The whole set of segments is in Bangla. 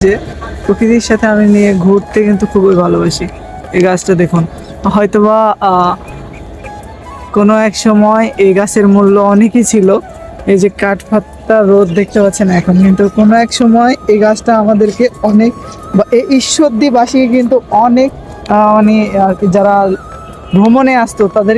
যে প্রকৃতির সাথে আমি নিয়ে ঘুরতে কিন্তু খুবই ভালোবাসি। এই গাছটা দেখুন। হয়তোবা কোনো এক সময় এই গাছের মূল্য অনেকই ছিল। এই যে কাঠপাত্তা রোদ দেখতে পাচ্ছেন এখন, কিন্তু কোনো এক সময় এই গাছটা আমাদেরকে অনেক বা এই ঈশ্বরদীবাসীকে কিন্তু অনেক মানে যারা ভ্রমণে আসতো, তাদের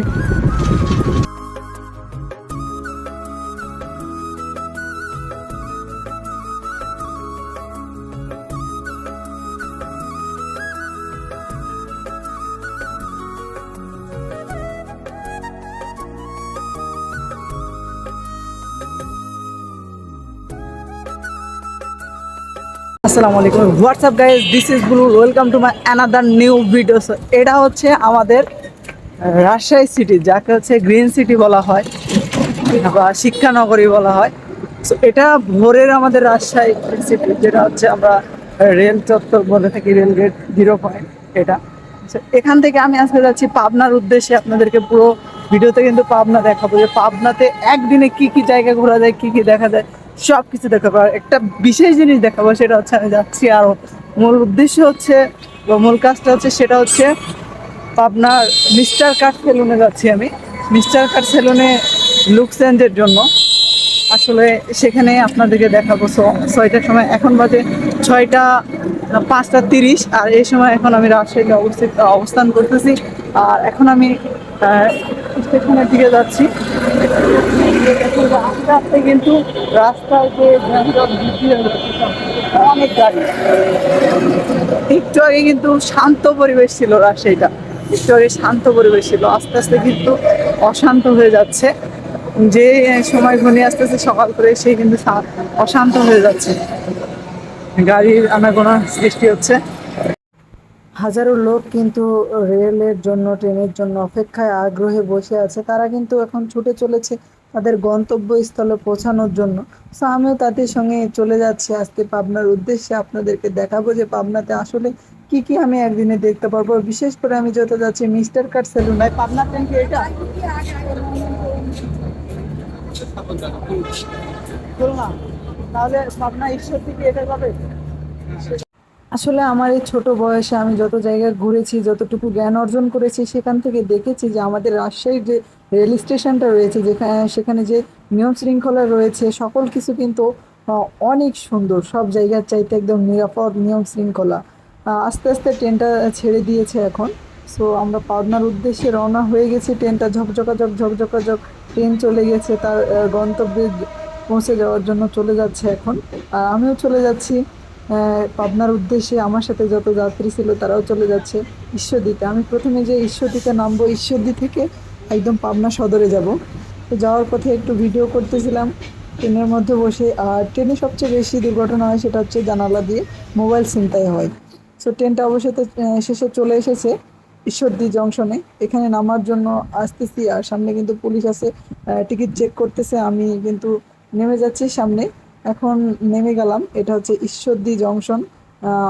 আসসালামু আলাইকুম। WhatsApp guys this is blue welcome to my another new video so এটা হচ্ছে আমাদের রাজশাহী সিটি যাকে হচ্ছে গ্রিন সিটি বলা হয় বা শিক্ষানগরী বলা হয়। সো এটা ভোরের আমাদের রাজশাহী সিটি যেটা হচ্ছে আমরা রেল চত্বর বলে থাকি রেল গেট জিরো পয়েন্ট এটা। এখান থেকে আমি আজকে যাচ্ছি পাবনার উদ্দেশ্যে। আপনাদেরকে পুরো ভিডিওতে কিন্তু পাবনা দেখাবো যে পাবনাতে একদিনে কি কি জায়গা ঘোরা যায়, কি কি দেখা যায়। সব কিছু দেখাবো একটা বিশেষ জিনিস দেখাবো, সেটা হচ্ছে আমি যাচ্ছি আর। মূল উদ্দেশ্য হচ্ছে, বা মূল কাজটা হচ্ছে, সেটা হচ্ছে আপনার মিস্টার কাট সেলুনে যাচ্ছি আমি। মিস্টার কাট সেলুনে লুক চেঞ্জের জন্য। আসলে সেখানে আপনাদেরকে দেখাবো। ছয়টার সময় এখন বাজে ছয়টা, পাঁচটা তিরিশ, আর এই সময় এখন আমি রাজশাহীতে অবস্থিত, অবস্থান করতেছি। আর এখন আমি স্টেশনের দিকে যাচ্ছি। আস্তে আস্তে কিন্তু, রাস্তায় যে অনেক গাড়ি একটু আগে কিন্তু শান্ত পরিবেশ ছিল রাজশাহীটা। একটু আগে শান্ত পরিবেশ ছিল। আস্তে আস্তে কিন্তু অশান্ত হয়ে যাচ্ছে। যে সময় ঘনিয়ে আসতেছে, সকাল করে সে কিন্তু অশান্ত হয়ে যাচ্ছে। গাড়ির আনাগোনা সৃষ্টি হচ্ছে। হাজারো লোক কিন্তু রেলের জন্য, ট্রেনের জন্য অপেক্ষায় আগ্রহে বসে আছে। তারা কিন্তু এখন ছুটে চলেছে তাদের গন্তব্যস্থলে পৌঁছানোর জন্য। সো আমিও তাদের সঙ্গে চলে যাচ্ছি। আজকে পাবনার উদ্দেশ্যে আপনাদেরকে দেখাবো যে পাবনাতে আসলে কি কি আমি একদিনে দেখতে পারব। বিশেষ করে আমি যত যাচ্ছি মিস্টার কাট সেলুন। ভাই, পাবনা ট্রেন এটা? আসলে আমার এই ছোট বয়সে আমি যত জায়গায় ঘুরেছি, যতটুকু জ্ঞান অর্জন করেছি, সেখান থেকে দেখেছি যে আমাদের রাজশাহীর যে রেল স্টেশনটা রয়েছে যেখানে সেখানে যে নিয়ম শৃঙ্খলা রয়েছে, সকল কিছু কিন্তু অনেক সুন্দর। সব জায়গার চাইতে একদম নিরাপদ নিয়ম শৃঙ্খলা। আস্তে আস্তে ট্রেনটা ছেড়ে দিয়েছে এখন। সো আমরা পাবনার উদ্দেশ্যে রওনা হয়ে গেছি, ট্রেনটা ঝকঝকাঝক ঝকঝকাঝক ট্রেন চলে গেছে, তার গন্তব্যে পৌঁছে যাওয়ার জন্য চলে যাচ্ছে এখন। আর আমিও চলে যাচ্ছি পাবনার উদ্দেশ্যে, আমার সাথে যত যাত্রী ছিল তারাও চলে যাচ্ছে ঈশ্বরদীতে। আমি প্রথমে যে ঈশ্বরদীতে নামবো, ঈশ্বরদী থেকে একদম পাবনা সদরে যাব। তো যাওয়ার পথে একটু ভিডিও করতেছিলাম ট্রেনের মধ্যে বসে, আর ট্রেনে সবচেয়ে বেশি দুর্ঘটনা হয় সেটা হচ্ছে জানালা দিয়ে মোবাইল ছিনতাই হয়। সো ট্রেনটা অবশ্যই শেষে চলে এসেছে। ঈশ্বরদী জংশনে। এখানে নামার জন্য আসতেছি আর সামনে কিন্তু পুলিশ আছে টিকিট চেক করতেছে। আমি কিন্তু নেমে যাচ্ছি সামনে। এখন নেমে গেলাম। এটা হচ্ছে ঈশ্বরদী জংশন।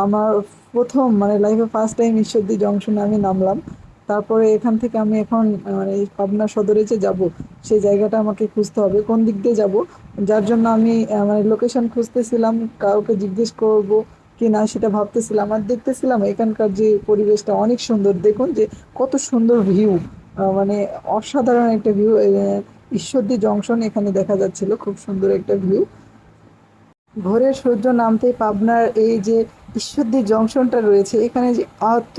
আমার প্রথম মানে লাইফে ফার্স্ট টাইম ঈশ্বরদী জংশনে আমি নামলাম। তারপরে এখান থেকে আমি এখন মানে পাবনা সদরে যে যাব, সেই জায়গাটা আমাকে খুঁজতে হবে। কোন দিক দিয়ে যাব? যার জন্য আমি মানে লোকেশন খুঁজতেছিলাম। কাউকে জিজ্ঞেস করব। কি না সেটা ভাবতেছিলাম আর দেখতেছিলাম এখানকার যে পরিবেশটা অনেক সুন্দর। দেখুন যে কত সুন্দর ভিউ মানে অসাধারণ একটা ভিউ ঈশ্বরদী জংশন এখানে দেখা যাচ্ছিল, খুব সুন্দর একটা ভিউ ভোরের সূর্য নামতেই পাবনার এই যে ঈশ্বরদী জংশনটা রয়েছে, এখানে যে এত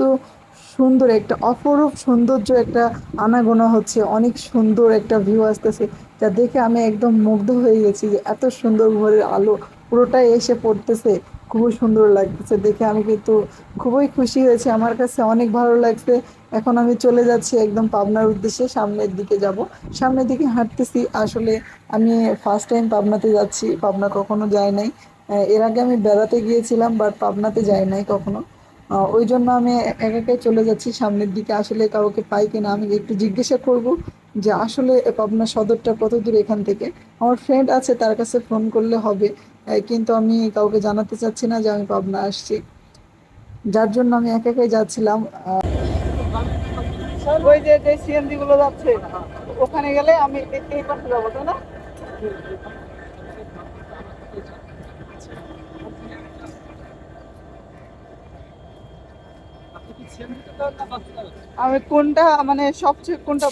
সুন্দর একটা অপরূপ সৌন্দর্য একটা আনাগোনা হচ্ছে, অনেক সুন্দর একটা ভিউ আসতেছে, যা দেখে আমি একদম মুগ্ধ হয়ে গেছি যে এত সুন্দর ভোরের আলো পুরোটাই এসে পড়তেছে। খুবই সুন্দর লাগতেছে দেখে। আমি কিন্তু খুবই খুশি হয়েছি। আমার কাছে অনেক ভালো লাগছে। এখন আমি চলে যাচ্ছি একদম পাবনার উদ্দেশ্যে সামনের দিকে যাব। সামনের দিকে হাঁটতেছি। আসলে আমি ফার্স্ট টাইম পাবনাতে যাচ্ছি। পাবনা কখনো যাই নাই। এর আগে আমি বেড়াতে গিয়েছিলাম বাট পাবনাতে যাই নাই কখনো। ওই জন্য আমি একা একাই চলে যাচ্ছি সামনের দিকে। আসলে কাউকে পাই কিনা আমি একটু জিজ্ঞাসা করব যে আসলে পাবনা সদরটা কত দূর এখান থেকে? আমার ফ্রেন্ড আছে, তার কাছে ফোন করলে হবে। কিন্তু আমি কাউকে জানাতে চাচ্ছি না যে আমি পাবনা আসছি। যার জন্য আমি একা একাই যাচ্ছিলাম ওই যে যে সিএনজি গুলো যাচ্ছে ওখানে গেলে আমি এই পাশে যাব তাই না? আমি কোনটা মানে সবচেয়ে কোনটা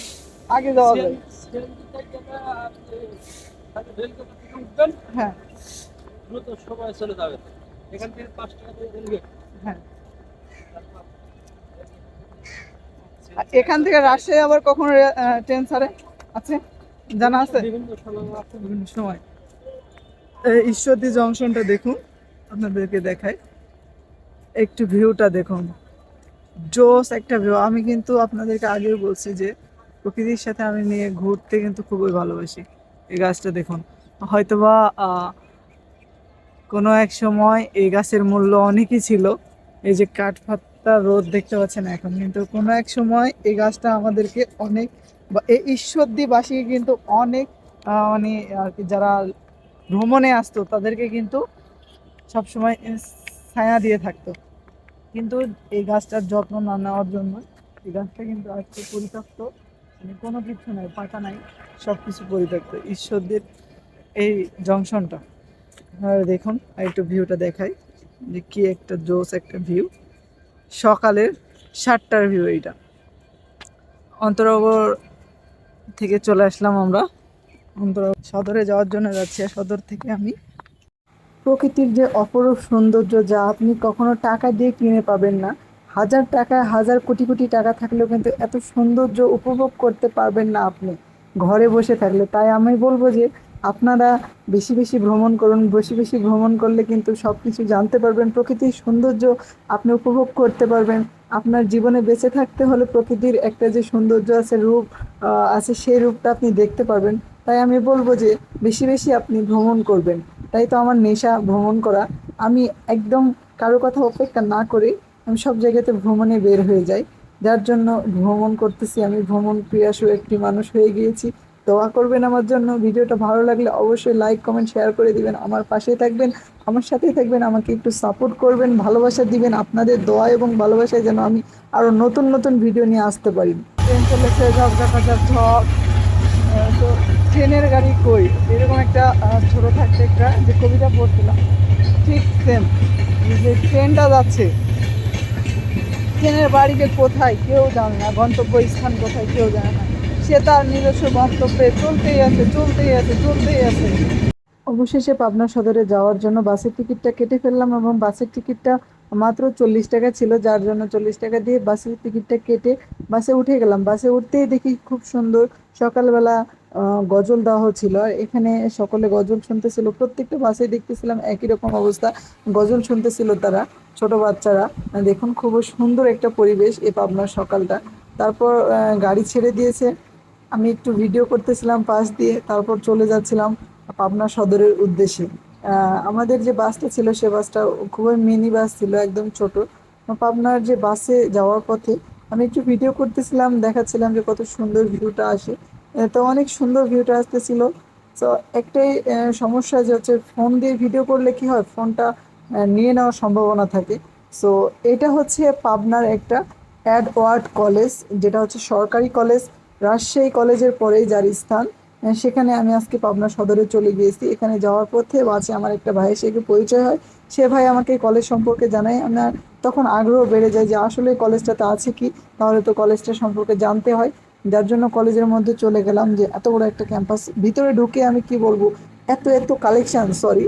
আগে যাওয়া যায়? হ্যাঁ। দ্রুত চলে যাবে। এখান থেকে পাঁচ টাকা দিয়ে হ্যাঁ। এখান থেকে রাজশাহী আবার কখন ট্রেন ছাড়ে? আছে? জানা আছে? বিভিন্ন সময় ঈশ্বরদী জংশনটা দেখুন আপনাদেরকে দেখাই। একটু ভিউটা দেখুন। জোস একটা ভিউ। আমি কিন্তু আপনাদেরকে আগেও বলছি যে প্রকৃতির সাথে আমি নিয়ে ঘুরতে কিন্তু খুবই ভালোবাসি। এই গাছটা দেখুন। হয়তোবা আহ, কোনো এক সময় এই গাছের মূল্য অনেকই ছিল। এই যে কাঠপাত্তা রোদ দেখতে পাচ্ছেন এখন, কিন্তু কোনো এক সময় এই গাছটা আমাদেরকে অনেক বা এই ঈশ্বরদীবাসীকে কিন্তু অনেক মানে আর কি যারা ভ্রমণে আসতো, তাদেরকে কিন্তু সবসময় ছায়া দিয়ে থাকতো। কিন্তু এই গাছটার যত্ন না নেওয়ার জন্য এই গাছটা কিন্তু আজকে পরিত্যক্ত মানে কোনো কিছু নাই, পাতা নাই সব কিছু পরিত্যক্ত। ঈশ্বরদের এই জংশনটা। আপনারা দেখুন একটু ভিউটা দেখাই, যে কি একটা জোস একটা ভিউ সকালের সাতটার ভিউ এইটা। অন্তরগর থেকে চলে আসলাম আমরা। অন্তর সদরে যাওয়ার জন্য যাচ্ছি, আর সদর থেকে আমি। প্রকৃতির যে অপরূপ সৌন্দর্য, যা আপনি কখনো টাকা দিয়ে কিনে পাবেন না। হাজার টাকা হাজার কোটি কোটি টাকা থাকলেও কিন্তু এত সৌন্দর্য উপভোগ করতে পারবেন না আপনি। ঘরে বসে থাকলে। তাই আমি বলব যে আপনারা বেশি বেশি ভ্রমণ করুন, বেশি বেশি ভ্রমণ করলে কিন্তু সব কিছু জানতে পারবেন, প্রকৃতির সৌন্দর্য আপনি উপভোগ করতে পারবেন। আপনার জীবনে বেঁচে থাকতে হলে প্রকৃতির একটা যে সৌন্দর্য আছে রূপ আছে সেই রূপটা আপনি দেখতে পারবেন। তাই আমি বলব যে বেশি বেশি আপনি ভ্রমণ করবেন। তাই তো আমার নেশা ভ্রমণ করা। আমি একদম কারও কথা অপেক্ষা না করে আমি সব জায়গাতে ভ্রমণে বের হয়ে যাই। যার জন্য ভ্রমণ করতেছি, আমি ভ্রমণ প্রিয়াসু একটি মানুষ হয়ে গিয়েছি। দোয়া করবেন আমার জন্য। ভিডিওটা ভালো লাগলে অবশ্যই লাইক কমেন্ট শেয়ার করে দিবেন। আমার পাশে থাকবেন। আমার সাথেই থাকবেন। আমাকে একটু সাপোর্ট করবেন, ভালোবাসা দিবেন। আপনাদের দোয়া এবং ভালোবাসায় যেন আমি আরও নতুন নতুন ভিডিও নিয়ে আসতে পারি। ট্রেন চলেছে ঝকঝকা ঝক তো ট্রেনের গাড়ি কই? এরকম একটা ছোট থাকতে একটা যে কবিতা পড়ছিলাম। ঠিক সেম যে ট্রেনটা যাচ্ছে। ট্রেনের বাড়িতে কোথায়, কেউ জানে না। গন্তব্য স্থান কোথায়, কেউ জানে না। সে তার নিজস্ব গন্তব্যে চলতেই আছে চলতেই আছে চলতেই আছে। অবশেষে পাবনা সদরে যাওয়ার জন্য বাসের টিকিটটা কেটে ফেললাম এবং বাসের টিকিটটা মাত্র চল্লিশ টাকা ছিল, যার জন্য চল্লিশ টাকা দিয়ে বাসের টিকিটটা কেটে বাসে উঠে গেলাম। বাসে উঠতেই দেখি খুব সুন্দর সকালবেলা গজল দেওয়া হচ্ছিল আর এখানে সকলে গজল শুনতেছিল, প্রত্যেকটা বাসে দেখতেছিলাম একই রকম অবস্থা। গজল শুনতেছিল তারা, ছোট বাচ্চারা। দেখুন খুব সুন্দর একটা পরিবেশ এ পাবনার সকালটা। তারপর গাড়ি ছেড়ে দিয়েছে। আমি একটু ভিডিও করতেছিলাম পাশ দিয়ে, তারপর চলে যাচ্ছিলাম পাবনা সদরের উদ্দেশ্যে। আমাদের যে বাসটা ছিল, সে বাসটা খুবই মিনি বাস ছিল, একদম ছোট। পাবনার যে বাসে যাওয়ার পথে আমি একটু ভিডিও করতেছিলাম, দেখাচ্ছিলাম যে কত সুন্দর ভিউটা আসে। তো অনেক সুন্দর ভিউটা আসতেছিল। তো একটাই সমস্যা যে হচ্ছে ফোন দিয়ে ভিডিও করলে কি হয়? ফোনটা নিয়ে নেওয়ার সম্ভাবনা থাকে। সো এটা হচ্ছে পাবনার একটা অ্যাডওয়ার্ড কলেজ যেটা হচ্ছে সরকারি কলেজ রাজশাহী কলেজের পরেই যার স্থান সেখানে আমি আজকে পাবনা সদরে চলে গিয়েছি। এখানে যাওয়ার পথে বাসে আমার একটা ভাইয়ের সাথে পরিচয় হয়। সে ভাই আমাকে কলেজ সম্পর্কে জানায়। আমার তখন আগ্রহ বেড়ে যায় যে, আসলে কলেজটাতে আছে কি? তাহলে তো কলেজটা সম্পর্কে জানতে হয়। যার জন্য কলেজের মধ্যে চলে গেলাম যে, এত বড় একটা ক্যাম্পাস। ভিতরে ঢুকে আমি কি বলব? এত এত কালেকশন সরি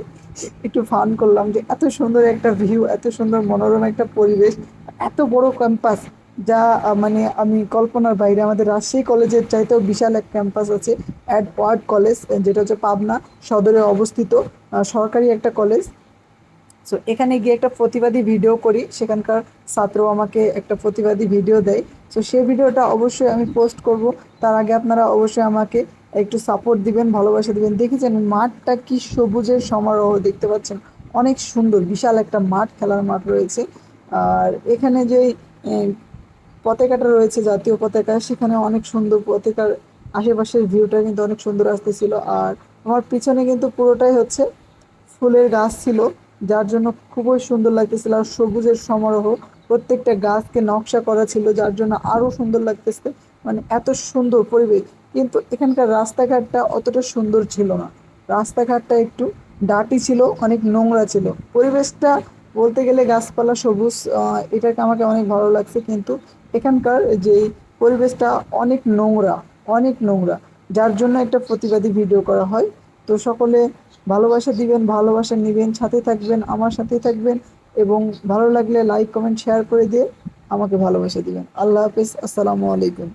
একটু ফান করলাম যে, এত সুন্দর একটা ভিউ এত সুন্দর মনোরম একটা পরিবেশ, এত বড় ক্যাম্পাস। যা মানে আমি কল্পনার বাইরে আমাদের রাজশাহী কলেজের চাইতেও বিশাল এক ক্যাম্পাস আছে অ্যাড ওয়ার্ড কলেজ যেটা হচ্ছে পাবনা সদরে অবস্থিত সরকারি একটা কলেজ সো এখানে গিয়ে একটা প্রতিবাদী ভিডিও করি সেখানকার ছাত্র আমাকে একটা প্রতিবাদী ভিডিও দেয়। সো সেই ভিডিওটা অবশ্যই আমি পোস্ট করব। তার আগে আপনারা অবশ্যই আমাকে একটু সাপোর্ট দিবেন ভালোবাসা দিবেন। দেখেছেন মাঠটা কি সবুজের সমারোহ দেখতে পাচ্ছেন। অনেক সুন্দর বিশাল একটা মাঠ খেলার মাঠ রয়েছে। আর এখানে যে আহ, পতাকাটা রয়েছে, জাতীয় পতাকা। সেখানে অনেক সুন্দর পতাকার আশেপাশের ভিউটা কিন্তু অনেক সুন্দর আসতেছিল। আর আমার পিছনে কিন্তু পুরোটাই হচ্ছে ফুলের গাছ ছিল, যার জন্য খুবই সুন্দর লাগতেছিল। আর সবুজের সমারোহ, প্রত্যেকটা গাছকে নকশা করা ছিল, যার জন্য আরও সুন্দর লাগতেছে। মানে এত সুন্দর পরিবেশ। কিন্তু এখানকার রাস্তাঘাটটা অতটা সুন্দর ছিল না। রাস্তাঘাটটা একটু ডাটি ছিল, অনেক নোংরা ছিল। পরিবেশটা বলতে গেলে গাছপালা সবুজ এটাকে আমাকে অনেক ভালো লাগছে। কিন্তু এখানকার যে পরিবেশটা অনেক নোংরা অনেক নোংরা, যার জন্য একটা প্রতিবাদী ভিডিও করা হয়। তো সকলে ভালোবাসা দিবেন, ভালোবাসা নেবেন, সাথে থাকবেন, আমার সাথে থাকবেন এবং ভালো লাগলে লাইক কমেন্ট শেয়ার করে দিয়ে আমাকে ভালোবাসা দিবেন। আল্লাহ হাফিজ, আসসালামু আলাইকুম।